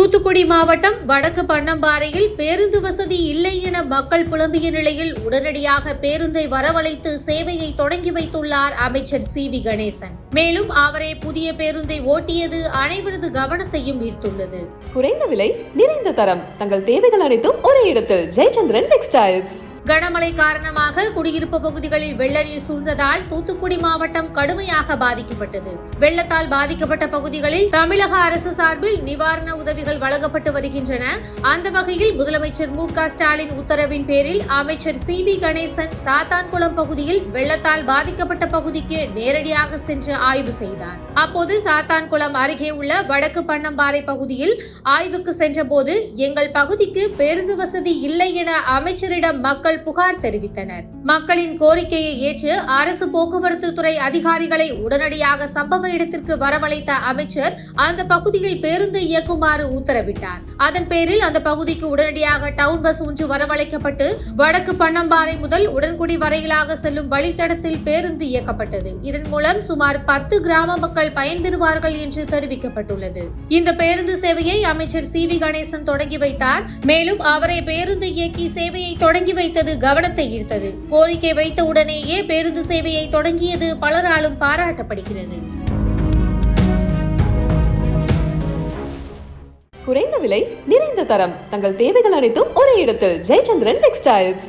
தூத்துக்குடி மாவட்டம் வடக்கு பன்னம்பாறையில் பேருந்து வசதி இல்லை என மக்கள் புலம்பிய நிலையில் உடனடியாக பேருந்தை வரவழைத்து சேவையை தொடங்கி வைத்துள்ளார் அமைச்சர் சி வி கணேசன். மேலும் அவரே புதிய பேருந்தை ஓட்டியது அனைவரது கவனத்தையும் ஈர்த்துள்ளது. குறைந்த விலை நிறைந்த தரம் தங்கள் தேவைகள் அனைத்தும் ஒரே இடத்தில். ஜெயச்சந்திரன் டெக்ஸ்டைல்ஸ் கனமழை காரணமாக குடியிருப்பு பகுதிகளில் வெள்ள நீர் சூழ்ந்ததால் தூத்துக்குடி மாவட்டம் கடுமையாக பாதிக்கப்பட்டது. வெள்ளத்தால் பாதிக்கப்பட்ட பகுதிகளில் தமிழக அரசு சார்பில் நிவாரண உதவிகள் வழங்கப்பட்டு வருகின்றன. அந்த வகையில் முதலமைச்சர் மு க ஸ்டாலின் உத்தரவின் பேரில் அமைச்சர் சி வி கணேசன் சாத்தான்குளம் பகுதியில் வெள்ளத்தால் பாதிக்கப்பட்ட பகுதிக்கு நேரடியாக சென்று ஆய்வு செய்தார். அப்போது சாத்தான்குளம் அருகே உள்ள வடக்கு பண்ணம்பாறை பகுதியில் ஆய்வுக்கு சென்றபோது எங்கள் பகுதிக்கு பேருந்து வசதி இல்லை என அமைச்சரிடம் மக்கள் புகார் தெரிவித்தனர். மக்களின் கோரிக்கையை ஏற்று அரசு போக்குவரத்து துறை அதிகாரிகளை உடனடியாக சம்பவ இடத்திற்கு வரவழைத்த அமைச்சர் அந்த பகுதியில் பேருந்து இயக்குமாறு உத்தரவிட்டார். அதன் பேரில் அந்த பகுதிக்கு உடனடியாக டவுன் பஸ் ஒன்று வரவழைக்கப்பட்டு வடக்கு பன்னம்பாறை முதல் உடன்குடி வரையிலாக செல்லும் வழித்தடத்தில் பேருந்து இயக்கப்பட்டது. இதன் மூலம் சுமார் பத்து கிராம மக்கள் பயன்பெறுவார்கள் என்று தெரிவிக்கப்பட்டுள்ளது. இந்த பேருந்து சேவையை அமைச்சர் சி வி கணேசன் தொடங்கி வைத்தார். மேலும் அவரை பேருந்து இயக்கி சேவையை தொடங்கி வைத்தது அது கவனத்தை ஈர்த்தது. கோரிக்கை வைத்த உடனேயே பேருந்து சேவையை தொடங்கியது பலராலும் பாராட்டப்படுகிறது. குறைந்த விலை நிறைந்த தரம். தங்கள் தேவைகள் அனைத்தும் ஒரே இடத்தில். ஜெயச்சந்திரன் டெக்ஸ்டைல்ஸ்.